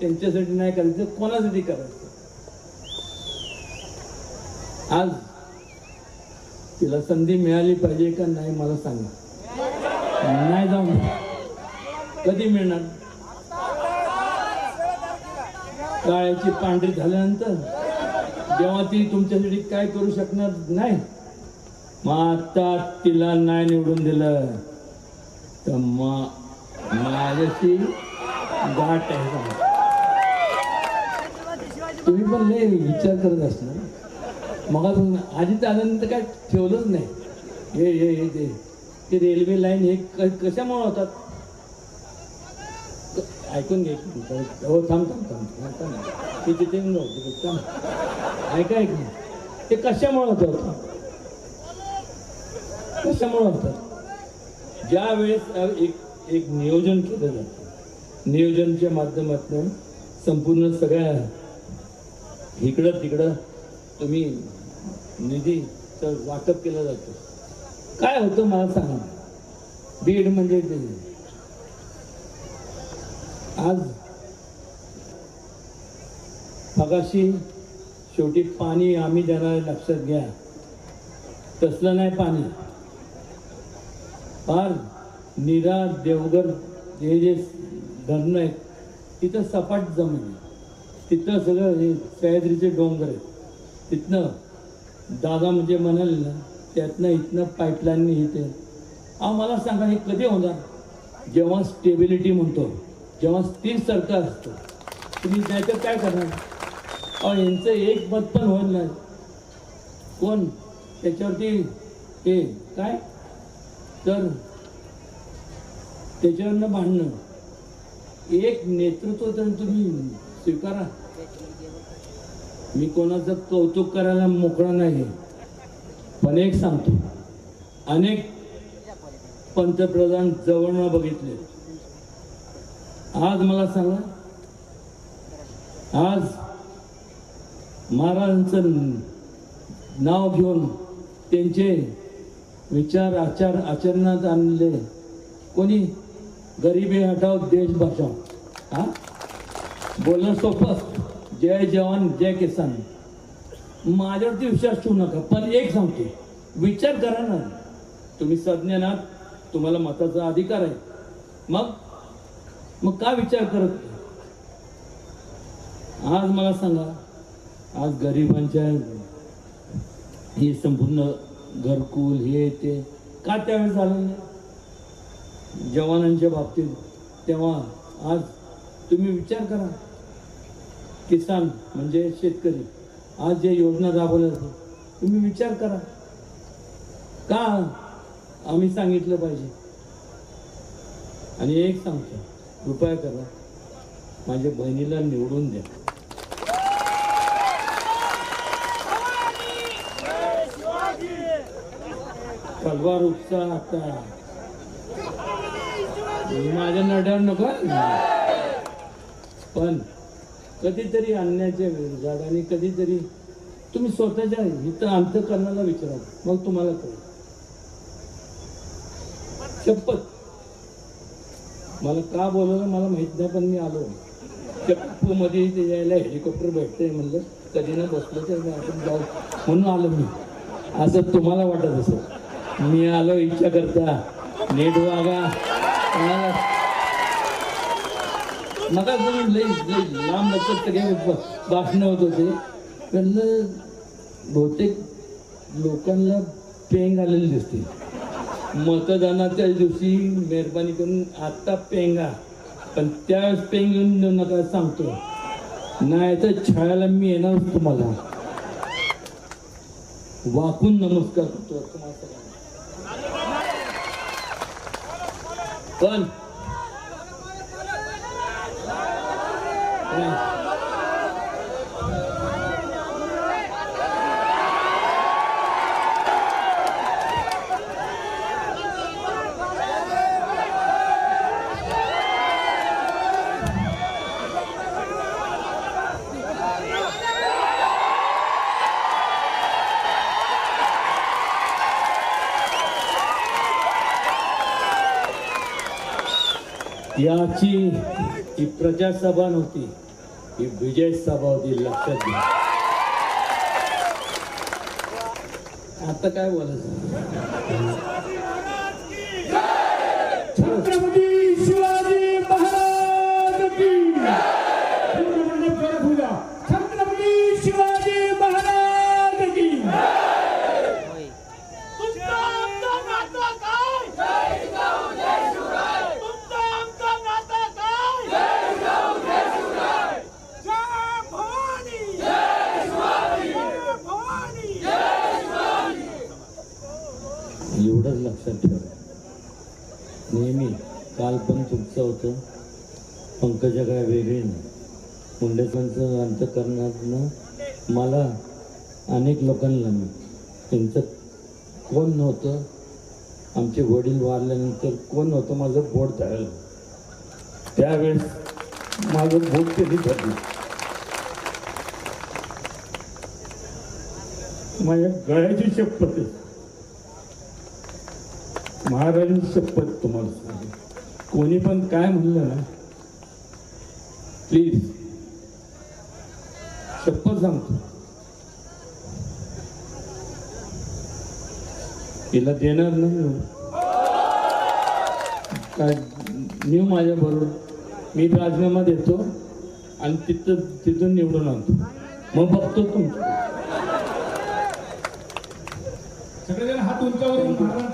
त्यांच्यासाठी नाही करायचं कोणासाठी करायचं? आज तिला संधी मिळाली पाहिजे का नाही मला सांगा. नाही जाऊन. कधी मिळणार? काळ्याची पांढरी झाल्यानंतर जेव्हा ती तुमच्यासाठी काय करू शकणार नाही मग आता तिला नाही निवडून दिलं. तर माझ्याशी गाठ आहे तुम्ही पण लय विचार करत असणार मग आधी तर काय ठेवलंच नाही. हे हे हे ते ते रेल्वे लाईन हे कशामुळे होतात? ऐकून घे हो थांब थांब थांब थांब थांब. ते तिथे थांब. ऐका ऐक ते कशामुळे होतं? कशामुळे होतात ज्या वेळेस एक एक नियोजन केलं जातं. नियोजनच्या माध्यमातून संपूर्ण सगळ्या इकडं तिकडं तुम्ही निधीचं वाटप केलं जातं. काय होतं मला सांगा. बीड म्हणजे आज मगाशी शेवटी पाणी आम्ही देणार लक्षात घ्या. तसलं नाही पाणी. फार निरा देवगर हे जे धरणं आहेत तिथं सपाट जमीन आहे. तिथं सगळं हे सह्याद्रीचे डोंगर आहेत. तिथनं दादा म्हणजे म्हणाले ना त्यातनं इथनं पाईपलाईनने इथे. अहो मला सांगा हे कधी होणार? जेव्हा स्टेबिलिटी म्हणतो जेव्हा स्थिर सरकार असतं तुम्ही त्याचं काय करणार? अहो यांचं एक मत पण होईल नाही. कोण? त्याच्यावरती हे काय? तर त्याच्यावरनं भांडणं. एक नेतृत्व तर तुम्ही स्वीकारा. मी कोणाचं कौतुक करायला मोकळा नाही पण एक सांगतो. अनेक पंतप्रधान जवळ बघितले. आज मला सांगा. आज महाराजांचं नाव घेऊन त्यांचे विचार आचार आचरणात आणले. कोणी? गरिबी हटाव देश बचाव हा? बोलणं सोपं. जय जवान जय किसान. माझ्यावरती विश्वास ठेवू नका पण एक सांगतो विचार करा ना. तुम्ही सज्ञानात तुम्हाला मताचा अधिकार आहे. मग? मग का विचार करत आज मला सांगा आज गरिबांच्या हे संपूर्ण घरकुल हे ते का त्यावेळेस झालं नाही? जवानांच्या बाबतीत. तेव्हा आज तुम्ही विचार करा. किसान म्हणजे शेतकरी. आज जे योजना राबवल्या जातात तुम्ही विचार करा. का आम्ही सांगितलं पाहिजे? आणि एक सांगतो कृपया करा माझ्या बहिणीला निवडून द्या. तलवार उपसा आता. माझ्या नड्यावर नको. पण कधीतरी आणण्याच्या विरोधात आणि कधीतरी तुम्ही स्वतःच्या इथं अंतकरणाला विचारा मग तुम्हाला कळेल. शपथ. मला का बोलवलं मला माहीत नाही पण मी आलो. चप्पूमध्ये ते यायला हेलिकॉप्टर भेटतंय म्हणलं. कधी ना बसलो तर आपण जाऊ. म्हणून आलो मी. असं तुम्हाला वाटत असं मी आलो इच्छा करता. नीट वागा. कोणाला नका तुम्ही लई लई लांब लचक सगळे भाषणं होत होते. पण बहुतेक लोकांना पेंग आलेली दिसते. मतदानाच्या दिवशी मेहरबानी करून आत्ता पेंगा पण त्यावेळेस पेंग येऊन देऊ नका सांगतो. नाही तर छायाला मी येणार तुम्हाला. वाकून नमस्कार करतो पण हा. याची ही प्रजासभा नव्हती ही विजय सभा होती लक्षात घ्या. आता काय बोलायचं छत्रपती शिवाजी महाराज की पूर्ण मंडप जोरात होऊ द्या. छत्रपती शिवाजी महाराज की तुमचं आमचं नातं काय तुमचं आमचं नातं काय जय भवानी जय भवानी एवढंच लक्षात ठेवा. नेहमी काल पण तुमचं होतं. पंकजा काय वेगळी नाही. मुंडेकरांचं अंतकरणातनं मला अनेक लोकांना मी त्यांचं कोण नव्हतं? आमचे वडील वारल्यानंतर कोण होतं माझं बोट धरलं त्यावेळेस माझं बोट कधी धरलं माझ्या गळ्याची शपथ महाराजांची शपथ तुम्हाला सांगतो. कोणी पण काय म्हणलं ना प्लीज शपथ सांगतो. तिला देणार ना मी. काय मी माझ्या बरोबर मी राजीनामा देतो आणि तिथं तिथून निवडून आणतो. मग बघतो तुमचं. सगळेजण उंचावरून महाराजांचा